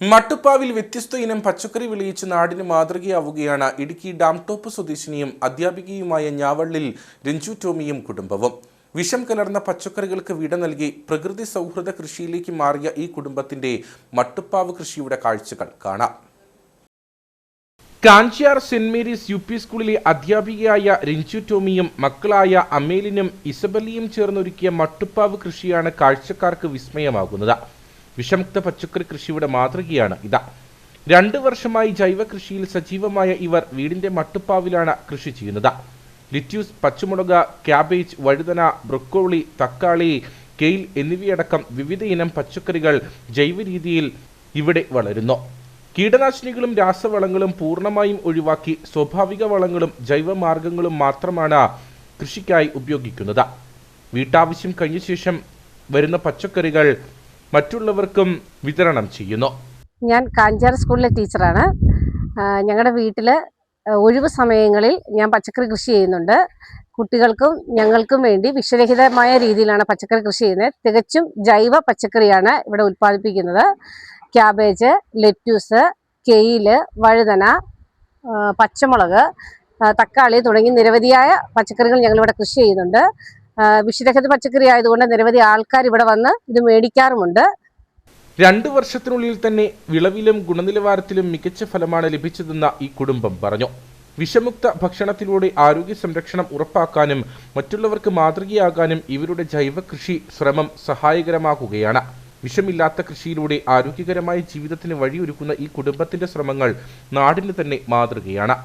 മട്ടുപ്പാവിൽ വ്യത്യസ്ത ഇനം പച്ചക്കറി വിളയിച്ച് നാടിന് മാതൃകയാവുകയാണ് ഇടുക്കി ഡാം ടോപ്പ് സ്വദേശിനിയും അധ്യാപികയുമായ ഞാവള്ളിൽ രഞ്ജു ടോമിയും കുടുംബവും. വിഷം കലർന്ന പച്ചക്കറികൾക്ക് വിട നൽകി പ്രകൃതി സൗഹൃദ കൃഷിയിലേക്ക് മാറിയ ഈ കുടുംബത്തിന്റെ മട്ടുപ്പാവ് കൃഷിയുടെ കാഴ്ചകൾ കാണാം. Kanchiyar Saint Mary's U P സ്കൂളിലെ അധ്യാപികയായ രഞ്ജു ടോമിയും മക്കളായ അമേലിനും ഇസബലിയും ചേർന്നൊരുക്കിയ മട്ടുപ്പാവ് കൃഷിയാണ് കാഴ്ചക്കാർക്ക് വിസ്മയമാകുന്നത്. വിഷമുക്ത പച്ചക്കറി കൃഷിയുടെ മാതൃകയാണ് ഇത്. രണ്ട് വർഷമായി ജൈവ കൃഷിയിൽ സജീവമായ ഇവർ വീടിന്റെ മട്ടുപ്പാവിലാണ് കൃഷി ചെയ്യുന്നത്. ലിറ്റ്യൂസ് പച്ചമുളക് ക്യാബേജ് വഴുതന ബ്രൊക്കോളി തക്കാളി കെയിൽ എന്നിവയടക്കം വിവിധ ഇനം പച്ചക്കറികൾ ജൈവ രീതിയിൽ ഇവിടെ വളരുന്നു. കീടനാശിനികളും രാസവളങ്ങളും പൂർണമായും ഒഴിവാക്കി സ്വാഭാവിക വളങ്ങളും ജൈവമാർഗങ്ങളും മാത്രമാണ് കൃഷിക്കായി ഉപയോഗിക്കുന്നത്. വീട്ടാവശ്യം കഴിഞ്ഞ ശേഷം വരുന്ന പച്ചക്കറികൾ മറ്റുള്ളവർക്കും വിതരണം ചെയ്യുന്നു. ഞാൻ കാഞ്ചാർ സ്കൂളിലെ ടീച്ചറാണ്. ഞങ്ങളുടെ വീട്ടിൽ ഒഴിവ് സമയങ്ങളിൽ ഞാൻ പച്ചക്കറി കൃഷി ചെയ്യുന്നുണ്ട്. കുട്ടികൾക്കും ഞങ്ങൾക്കും വേണ്ടി വിഷരഹിതമായ രീതിയിലാണ് പച്ചക്കറി കൃഷി ചെയ്യുന്നത്. തികച്ചും ജൈവ പച്ചക്കറിയാണ് ഇവിടെ ഉൽപ്പാദിപ്പിക്കുന്നത്. ക്യാബേജ് ലെറ്റ്യൂസ് കെയിൽ വഴുതന പച്ചമുളക് തക്കാളി തുടങ്ങി നിരവധിയായ പച്ചക്കറികൾ ഞങ്ങളിവിടെ കൃഷി ചെയ്യുന്നുണ്ട്. വിഷരഹിത പച്ചക്കറി ആയതുകൊണ്ട് നിരവധി ആൾക്കാർ ഇവിടെ വന്ന് ഇത് മേടിക്കാറുമുണ്ട്. രണ്ടു വർഷത്തിനുള്ളിൽ തന്നെ വിളവിലും ഗുണനിലവാരത്തിലും മികച്ച ഫലമാണ് ലഭിച്ചതെന്ന ഈ കുടുംബം പറഞ്ഞു. വിഷമുക്ത ഭക്ഷണത്തിലൂടെ ആരോഗ്യ സംരക്ഷണം ഉറപ്പാക്കാനും മറ്റുള്ളവർക്ക് മാതൃകയാകാനും ഇവരുടെ ജൈവ കൃഷി ശ്രമം സഹായകരമാകുകയാണ് വിഷമില്ലാത്ത കൃഷിയിലൂടെ ആരോഗ്യകരമായ ജീവിതത്തിന് വഴിയൊരുക്കുന്ന ഈ കുടുംബത്തിന്റെ ശ്രമങ്ങൾ നാടിന് തന്നെ മാതൃകയാണ്.